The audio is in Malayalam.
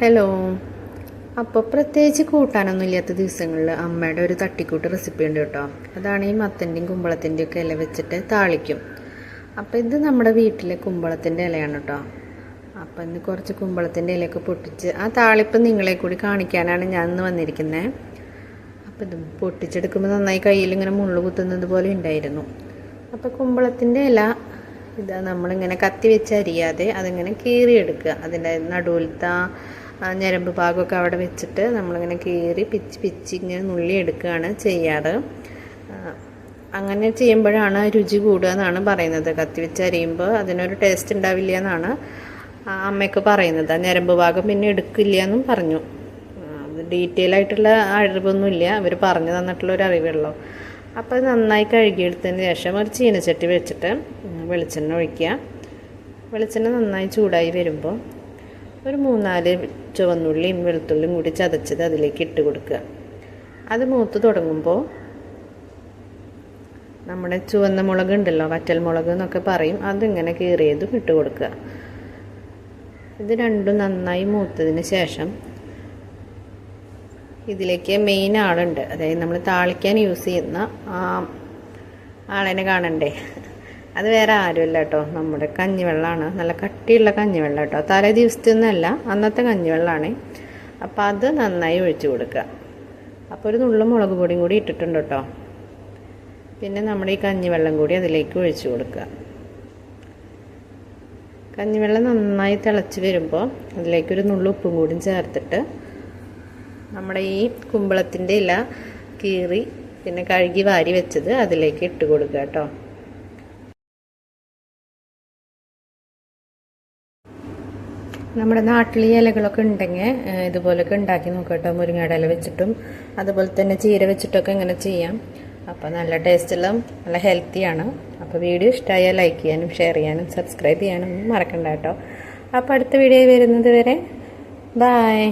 ഹലോ. അപ്പോൾ പ്രത്യേകിച്ച് കൂട്ടാനൊന്നും ഇല്ലാത്ത ദിവസങ്ങളിൽ അമ്മയുടെ ഒരു തട്ടിക്കൂട്ട് റെസിപ്പി ഉണ്ട് കേട്ടോ. അതാണ് ഈ മത്തന്റെയും കുമ്പളത്തിന്റെയും ഒക്കെ ഇല വെച്ചിട്ട് താളിക്കും. അപ്പോൾ ഇത് നമ്മുടെ വീട്ടിലെ കുമ്പളത്തിന്റെ ഇലയാണ് കേട്ടോ. അപ്പോൾ ഇന്ന് കുറച്ച് കുമ്പളത്തിന്റെ ഇലയൊക്കെ പൊട്ടിച്ച് ആ താളിപ്പ് നിങ്ങളെ കൂടി കാണിക്കാനാണ് ഞാൻ ഇന്ന് വന്നിരിക്കുന്നത് അപ്പോൾ ഇത് പൊട്ടിച്ചെടുക്കുമ്പോൾ നന്നായി കയ്യിൽ ഇങ്ങനെ മുള്ളു കുത്തുന്നത് പോലെ ഉണ്ടായിരുന്നു. അപ്പോൾ കുമ്പളത്തിന്റെ ഇല ഇത് നമ്മളിങ്ങനെ കത്തി വെച്ച് അരിയാതെ അതിങ്ങനെ കീറിയെടുക്കുക. അതിന്റെ നടുവിലത്തെ ആ ഞരമ്പ് ഭാഗമൊക്കെ അവിടെ വെച്ചിട്ട് നമ്മളിങ്ങനെ കീറി പിച്ച് പിച്ച് ഇങ്ങനെ നുള്ളി എടുക്കുകയാണ് ചെയ്യാറ്. അങ്ങനെ ചെയ്യുമ്പോഴാണ് രുചി കൂടുക എന്നാണ് പറയുന്നത്. കത്തി അരിയുമ്പോൾ അതിനൊരു ടേസ്റ്റ് ഉണ്ടാവില്ല എന്നാണ് അമ്മയൊക്കെ പറയുന്നത്. ഞരമ്പ് ഭാഗം പിന്നെ എടുക്കില്ല എന്നും പറഞ്ഞു. ഡീറ്റെയിൽ ആയിട്ടുള്ള അറിവൊന്നുമില്ല അവർ പറഞ്ഞു തന്നിട്ടുള്ള ഒരു അറിവുള്ളൂ അപ്പോൾ നന്നായി കഴുകിയെടുത്തതിന് ശേഷം ഒരു ചീനച്ചട്ടി വെച്ചിട്ട് വെളിച്ചെണ്ണ ഒഴിക്കുക. വെളിച്ചെണ്ണ നന്നായി ചൂടായി വരുമ്പോൾ ഒരു മൂന്നാൽ ചുവന്നുള്ളിയും വെളുത്തുള്ളിയും കൂടി ചതച്ചത് അതിലേക്ക് ഇട്ട് കൊടുക്കുക. അത് മൂത്ത് തുടങ്ങുമ്പോൾ നമ്മുടെ ചുവന്ന മുളക് ഉണ്ടല്ലോ വറ്റൽ മുളക് എന്നൊക്കെ പറയും അതിങ്ങനെ കീറിയതും ഇട്ട് കൊടുക്കുക. ഇത് രണ്ടും നന്നായി മൂത്തതിന് ശേഷം ഇതിലേക്ക് മെയിൻ ആളുണ്ട്. അതായത് നമ്മൾ താളിക്കാൻ യൂസ് ചെയ്യുന്ന ആ ആളിനെ കാണണ്ടേ? അത് വേറെ ആരുമല്ല കേട്ടോ. നമ്മുടെ കഞ്ഞിവെള്ളമാണ്. നല്ല കട്ടിയുള്ള കഞ്ഞിവെള്ളം കേട്ടോ. തലേ ദിവസത്തൊന്നുമല്ല അന്നത്തെ കഞ്ഞിവെള്ളമാണ് അപ്പോൾ അത് നന്നായി ഒഴിച്ചു കൊടുക്കുക. അപ്പോൾ ഒരു നുള്ളും മുളക് പൊടിയും കൂടി ഇട്ടിട്ടുണ്ട് കേട്ടോ. പിന്നെ നമ്മുടെ ഈ കഞ്ഞിവെള്ളം കൂടി അതിലേക്ക് ഒഴിച്ചു കൊടുക്കുക. കഞ്ഞിവെള്ളം നന്നായി തിളച്ച് വരുമ്പോൾ അതിലേക്കൊരു നുള്ളു ഉപ്പും കൂടി ചേർത്തിട്ട് നമ്മുടെ ഈ കുമ്പളത്തിന്റെ ഇല കീറി പിന്നെ കഴുകി വാരി വെച്ചത് അതിലേക്ക് ഇട്ട് കൊടുക്കുക കേട്ടോ. നമ്മുടെ നാട്ടിൽ ഇലകളൊക്കെ ഉണ്ടെങ്കിൽ ഇതുപോലൊക്കെ ഉണ്ടാക്കി നോക്കാം കേട്ടോ. മുരിങ്ങയുടെ ഇല വെച്ചിട്ടും അതുപോലെ തന്നെ ചീര വെച്ചിട്ടൊക്കെ ഇങ്ങനെ ചെയ്യാം. അപ്പോൾ നല്ല ടേസ്റ്റുള്ള നല്ല ഹെൽത്തിയാണ് അപ്പോൾ വീഡിയോ ഇഷ്ടമായാൽ ലൈക്ക് ചെയ്യാനും ഷെയർ ചെയ്യാനും സബ്സ്ക്രൈബ് ചെയ്യാനും മറക്കണ്ട കേട്ടോ. അപ്പോൾ അടുത്ത വീഡിയോ വരുന്നത് വരെ ബായ്